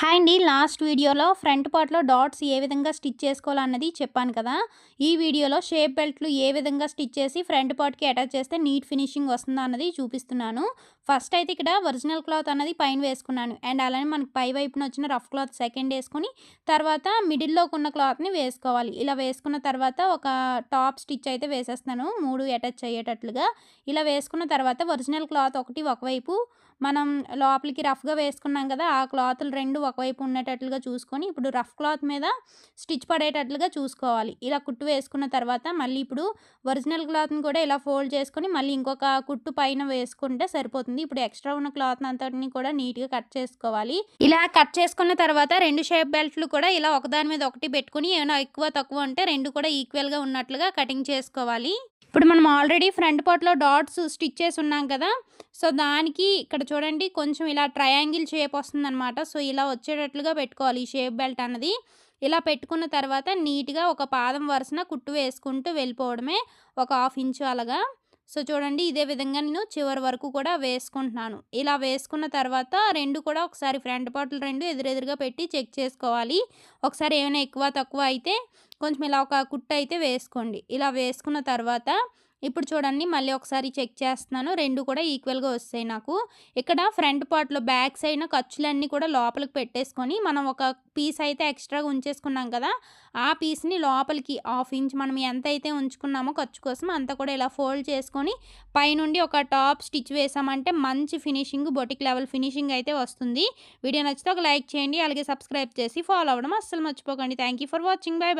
Hi అండి last వీడియోలో front పార్ట్‌లో డాట్స్ ఏ విధంగా స్టిచ్ చేసుకోవాలన్నది చెప్పాను కదా! ఈ వీడియోలో షేప్ బెల్ట్‌లు ఏ విధంగా స్టిచ్ చేసి ఫ్రంట్ పార్ట్‌కి అటాచ్ చేస్తే నీట్ ఫినిషింగ్ వస్తుందా అన్నది చూపిస్తున్నాను. ఫస్ట్ అయితే ఇక్కడ ఒరిజినల్ క్లాత్ అన్నది పైన వేసుకున్నాను. అండ్ అలానే మనకి పై వైపున వచ్చిన రఫ్ క్లాత్ సెకండ్ వేసుకుని తర్వాత మిడిల్‌లోకున్న క్లాత్‌ని వేసుకోవాలి. ఇలా వేసుకున్న తర్వాత ఒక టాప్ స్టిచ్ అయితే వేసేస్తాను మూడు అటాచ్ అయ్యేటట్లుగా. ఇలా వేసుకున్న తర్వాత ఒరిజినల్ క్లాత్ ఒకటి ఒకవైపు మనం లోపలికి రఫ్‌గా వేసుకున్నాం కదా! ఆ క్లాత్లు రెండు ఒకవైపు ఉండేటట్లుగా చూసుకొని ఇప్పుడు రఫ్ క్లాత్ మీద స్టిచ్ పడేటట్లుగా చూసుకోవాలి. ఇలా కుట్టు వేసుకున్న తర్వాత మళ్ళీ ఇప్పుడు ఒరిజినల్ క్లాత్‌ని కూడా ఇలా ఫోల్డ్ చేసుకొని మళ్ళీ ఇంకొక కుట్టు పైన వేసుకుంటే సరిపోతుంది. ఇప్పుడు ఎక్స్ట్రా ఉన్న క్లాత్ అంతటిని కూడా నీట్‌గా కట్ చేసుకోవాలి. ఇలా కట్ చేసుకున్న తర్వాత రెండు షేప్ బెల్ట్‌లు కూడా ఇలా ఒకదాని మీద ఒకటి పెట్టుకొని ఏమైనా ఎక్కువ తక్కువ ఉంటే రెండు కూడా ఈక్వల్‌గా ఉన్నట్లుగా కటింగ్ చేసుకోవాలి. ఇప్పుడు మనం ఆల్రెడీ ఫ్రంట్ పార్ట్‌లో డాట్స్ స్టిచ్ చేసి ఉన్నాం కదా! సో, దానికి ఇక్కడ చూడండి కొంచెం ఇలా ట్రయాంగిల్ షేప్ వస్తుందనమాట. సో, ఇలా వచ్చేటట్లుగా పెట్టుకోవాలి ఈ షేప్ బెల్ట్ అన్నది. ఇలా పెట్టుకున్న తర్వాత నీట్‌గా ఒక పాదం వరుసన కుట్టు వేసుకుంటూ వెళ్ళిపోవడమే. ఒక హాఫ్ ఇంచు అలాగా. సో, చూడండి ఇదే విధంగా నేను చివరి వరకు కూడా వేసుకుంటున్నాను. ఇలా వేసుకున్న తర్వాత రెండు కూడా ఒకసారి ఫ్రంట్ పార్ట్‌లు రెండు ఎదురెదురుగా పెట్టి చెక్ చేసుకోవాలి. ఒకసారి ఏమైనా ఎక్కువ తక్కువ అయితే కొంచెం ఇలా ఒక కుట్టు అయితే వేసుకోండి. ఇలా వేసుకున్న తర్వాత ఇప్పుడు చూడండి మళ్ళీ ఒకసారి చెక్ చేస్తున్నాను. రెండు కూడా ఈక్వల్‌గా వస్తాయి నాకు. ఇక్కడ ఫ్రంట్ పార్ట్‌లో బ్యాక్ సైడ్ ఖర్చులన్నీ కూడా లోపలికి పెట్టేసుకొని మనం ఒక పీస్ అయితే ఎక్స్ట్రాగా ఉంచేసుకున్నాం కదా! ఆ పీస్‌ని లోపలికి హాఫ్ ఇంచ్ మనం ఎంతైతే ఉంచుకున్నామో ఖర్చు కోసం అంతా కూడా ఇలా ఫోల్డ్ చేసుకొని పైనుండి ఒక టాప్ స్టిచ్ వేసామంటే మంచి ఫినిషింగ్ బొటిక్ లెవెల్ ఫినిషింగ్ అయితే వస్తుంది. వీడియో నచ్చితే ఒక లైక్ చేయండి. అలాగే సబ్స్క్రైబ్ చేసి ఫాలో అవ్వడం అస్సలు మర్చిపోకండి. Thank you for watching. Bye bye.